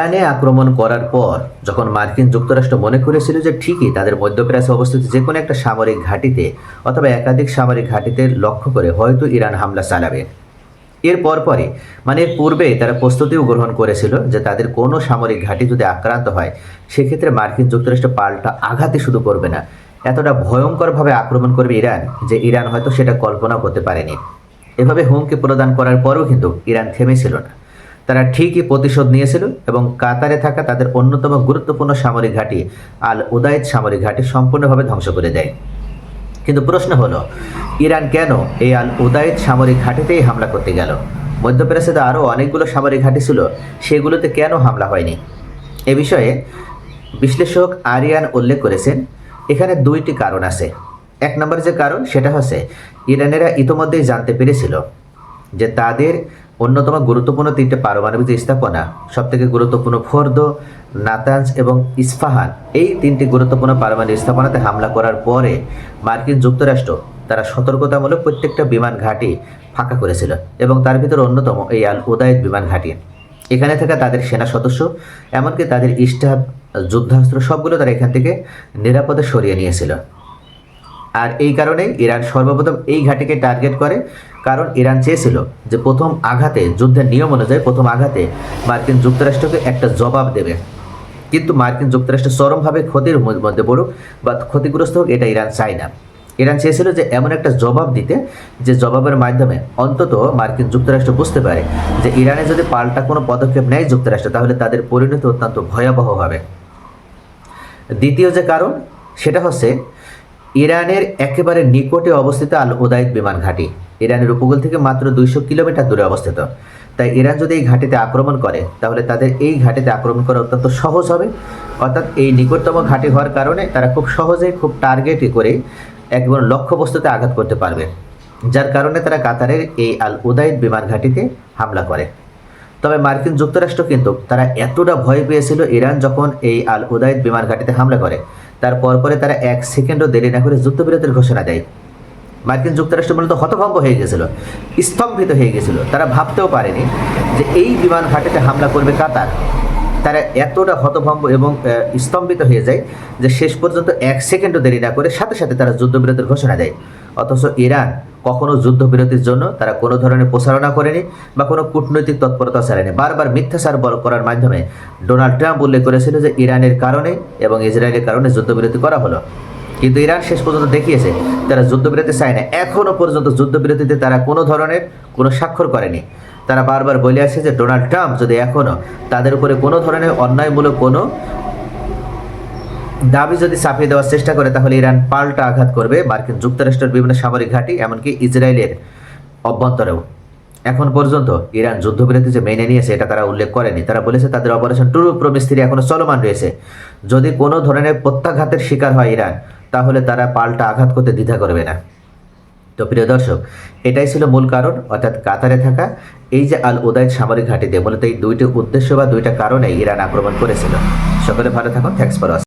ইরানে আক্রমণ করার পর যখন মার্কিন যুক্তরাষ্ট্র মনে করেছিল যে ঠিকই তাদের মধ্যপ্রাচ্যে অবস্থিত যে কোনো একটা সামরিক ঘাঁটিতে অথবা একাধিক সামরিক ঘাঁটিতে লক্ষ্য করে হয়তো ইরান হামলা চালাবে। এর পরপরই মানে এর পূর্বেই তারা প্রস্তুতিও গ্রহণ করেছিল যে তাদের কোনো সামরিক ঘাঁটি যদি আক্রান্ত হয়, সেক্ষেত্রে মার্কিন যুক্তরাষ্ট্র পাল্টা আঘাতই শুধু করবে না। এতটা ভয়ঙ্করভাবে আক্রমণ করবে ইরান যে ইরান হয়তো সেটা কল্পনা করতে পারেনি। এভাবে হুমকি প্রদান করার পরেও কিন্তু ইরান থেমেছিল না। তারা ঠিকই প্রতিশোধ নিয়েছিল এবং কাতারে থাকা তাদের অন্যতম গুরুত্বপূর্ণ সামরিক ঘাঁটি আল উদায়েদ সামরিক ঘাঁটি সম্পূর্ণভাবে ধ্বংস করে দেয়। কিন্তু প্রশ্ন হলো, ইরান কেন এই আল উদায়েদ সামরিক ঘাঁটিতেই হামলা করতে গেল? মধ্যপ্রাচ্যে আরও অনেকগুলো সামরিক ঘাঁটি ছিল, সেগুলোতে কেন হামলা হয়নি? এ বিষয়ে বিশ্লেষক আরিয়ান উল্লেখ করেছেন, এখানে দুইটি কারণ আছে। এক নম্বর যে কারণ, সেটা হচ্ছে, ইরানেরা ইতোমধ্যেই জানতে পেরেছিল যে তাদের অন্যতম গুরুত্বপূর্ণ তিনটে পারমাণবিক স্থাপনা, সবথেকে গুরুত্বপূর্ণ ফোর্দ নাতাঞ্জ এবং ইস্পাহান এই তিনটি গুরুত্বপূর্ণ পারমাণবিক স্থাপনাতে হামলা করার পরে মার্কিন যুক্তরাষ্ট্র তারা সতর্কতামূলক প্রত্যেকটা বিমান ঘাঁটি ফাঁকা করেছিল এবং তার ভিতরে অন্যতম এই আল উদায়দ বিমান ঘাঁটি। এখানে থাকা তাদের সেনা সদস্য, এমনকি তাদের স্টাফ যুদ্ধাস্ত্র সবগুলো তারা এখান থেকে নিরাপদে সরিয়ে নিয়েছিল। আর এই কারণে ইরান সর্বপ্রথম এই ঘাটিকে টার্গেট করে। কারণ ইরান চেয়েছিল যে প্রথম আঘাতে, যুদ্ধের নিয়ম অনুযায়ী প্রথম আঘাতে মার্কিন যুক্তরাষ্ট্রকে একটা জবাব দেবে। কিন্তু মার্কিন যুক্তরাষ্ট্র চরমভাবে ক্ষতির মধ্যে পড়ুক বা ক্ষতিগ্রস্ত হোক, এটা ইরান চায় না। ইরান চেয়েছিল যে এমন একটা জবাব দিতে, যে জবাবের মাধ্যমে অন্তত মার্কিন যুক্তরাষ্ট্র বুঝতে পারে যে ইরানে যদি পাল্টা কোনো পদক্ষেপ নেয় যুক্তরাষ্ট্র, তাহলে তাদের পরিণতি অত্যন্ত ভয়াবহ হবে। দ্বিতীয় যে কারণ, সেটা হচ্ছে ইরানের একেবারে নিকটে অবস্থিত আল উদায়দ বিমান ঘাঁটি। ইরানের উপকূল থেকে মাত্র দুইশো কিলোমিটার দূরে অবস্থিত। তাই ইরান যদি এই ঘাঁটিতে আক্রমণ করে, তাহলে তাদের এই ঘাঁটিতে আক্রমণ করা অত্যন্ত সহজ হবে। অর্থাৎ এই নিকটতম ঘাঁটি হওয়ার কারণে তারা খুব সহজে, খুব টার্গেট করে একবার লক্ষ্যবস্তুতে আঘাত করতে পারবে, যার কারণে তারা কাতারের এই আল উদায়দ বিমান ঘাঁটিতে হামলা করে। তবে মার্কিন যুক্তরাষ্ট্র কিন্তু তারা এতটা ভয় পেয়েছিল ইরান যখন এই আল উদায়দ বিমান ঘাঁটিতে হামলা করে তার পরপরে তারা এক সেকেন্ডও দেরি না করে যুদ্ধবিরতির ঘোষণা দেয়। মার্কিন যুক্তরাষ্ট্র মূলত হতভম্ব হয়ে গেছিল, স্তম্ভিত হয়ে গেছিল। তারা ভাবতেও পারেনি যে এই বিমান ঘাটিতে হামলা করবে কাতার। তারা এতটা হতভম্ব এবং স্তম্ভিত হয়ে যায় যে শেষ পর্যন্ত এক সেকেন্ডও দেরি না করে সাথে সাথে তারা যুদ্ধবিরতির ঘোষণা দেয়। অথচ ইরান কখনো যুদ্ধবিরতির জন্য তারা কোনো ধরনের প্রচারণা করেনি বা কোনো কূটনৈতিক তৎপরতা চালায়নি বারবার মিথ্যাচার বল করার মাধ্যমে ডোনাল্ড ট্রাম্প উল্লেখ করেছিল যে ইরানের কারণে এবং ইসরায়েলের কারণে যুদ্ধবিরতি করা হলো। কিন্তু ইরান শেষ পর্যন্ত দেখিয়েছে তারা যুদ্ধবিরতি চায় না। এখনও পর্যন্ত যুদ্ধবিরতিতে তারা কোনো ধরনের কোনো স্বাক্ষর করেনি। তারা বারবার বলে আসছে যে ডোনাল্ড ট্রাম্প যদি এখনও তাদের উপরে কোনো ধরনের অন্যায়মূলক কোনো দাবি যদি চাপিয়ে দেওয়ার চেষ্টা করে, তাহলে ইরান পাল্টা আঘাত করবে। মার্কিন যুক্তরাষ্ট্রের বিভিন্ন সামরিক ঘাঁটি, এমনকি ইসরায়েলের অভ্যন্তরেও। এখন পর্যন্ত ইরান যুদ্ধবিরতি যে মেনে নিয়েছে, এটা তারা উল্লেখ করেনি। তারা বলেছে তাদের অপারেশন টুরু প্রমিস্ত্রি এখনও চলমান রয়েছে। যদি কোনো ধরনের প্রত্যাঘাতের শিকার হয় ইরান, তাহলে তারা পাল্টা আঘাত করতে দ্বিধা করবে না। তো প্রিয় দর্শক, এটাই ছিল মূল কারণ, অর্থাৎ কাতারে থাকা এই যে আল উদায়দ সামরিক ঘাঁটিতে। মূলত এই দুইটি উদ্দেশ্য বা দুইটা কারণে ইরান আক্রমণ করেছিল। সকলে ভালো থাকুন, থ্যাংকস ফর